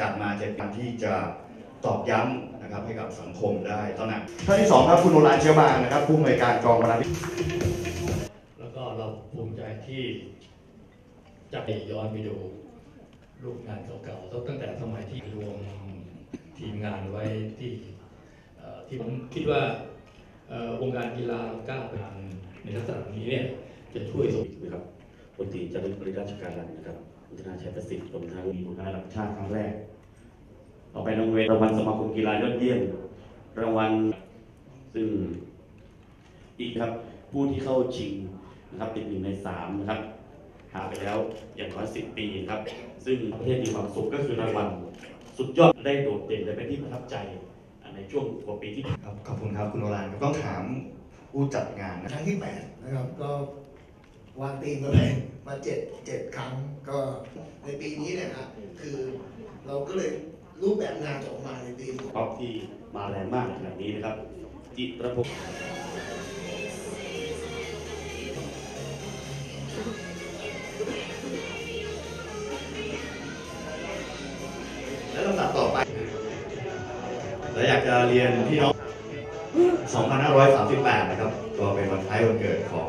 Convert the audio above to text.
จัดมาเจ็ดวันที่จะตอกย้ำนะครับให้กับสังคมได้ตระหนักท่านที่สองครับคุณโอรานเชียวบางนะครับ ผู้อำนวยการกองบรรณาธิการแล้วก็เราภูมิใจที่จะไปย้อนไปดูรูปงานเก่าๆตั้งแต่สมัยที่รวมทีมงานไว้ที่เอ่อที่ผมคิดว่าเอ่อวงการกีฬาเราก้าวไปในลักษณะนี้เนี่ยจะช่วยส่งนะครับพลตรีจารึกบริราชการันนะครับ พัฒนาชัยประสิทธิ์รวมทั้งมีผลงานระดับชาติครั้งแรก ต่อไปรางวัลรางวัลสมาคมกีฬายอดเยี่ยม รางวัลซึ่งอีกครับ ผู้ที่เข้าชิงนะครับเป็นหนึ่งในสามนะครับ หาไปแล้วอย่างน้อยสิบปีครับ ซึ่งประเทศมีความสุขก็คือรางวัลสุดยอดได้โดดเด่นและเป็นที่ประทับใจในช่วงกว่าปีที่ครับขอบคุณครับคุณโอรานครับต้องถามผู้จัดงานนะครั้งที่8นะครับก็วางตีมมาเลยมาเจ็ดเจ็ดครั้ง ก็ในปีนี้เนี่ยนะคือเราก็เลยรูปแบบงานจะออกมาในธีมของท็อปที่มาแรงมากขนาดนี้นะครับ จิตรพงศ์และลำดับต่อไปและอยากจะเรียนพี่น้อง 2538 นะครับ ก็เป็นวันคล้ายวันเกิดของ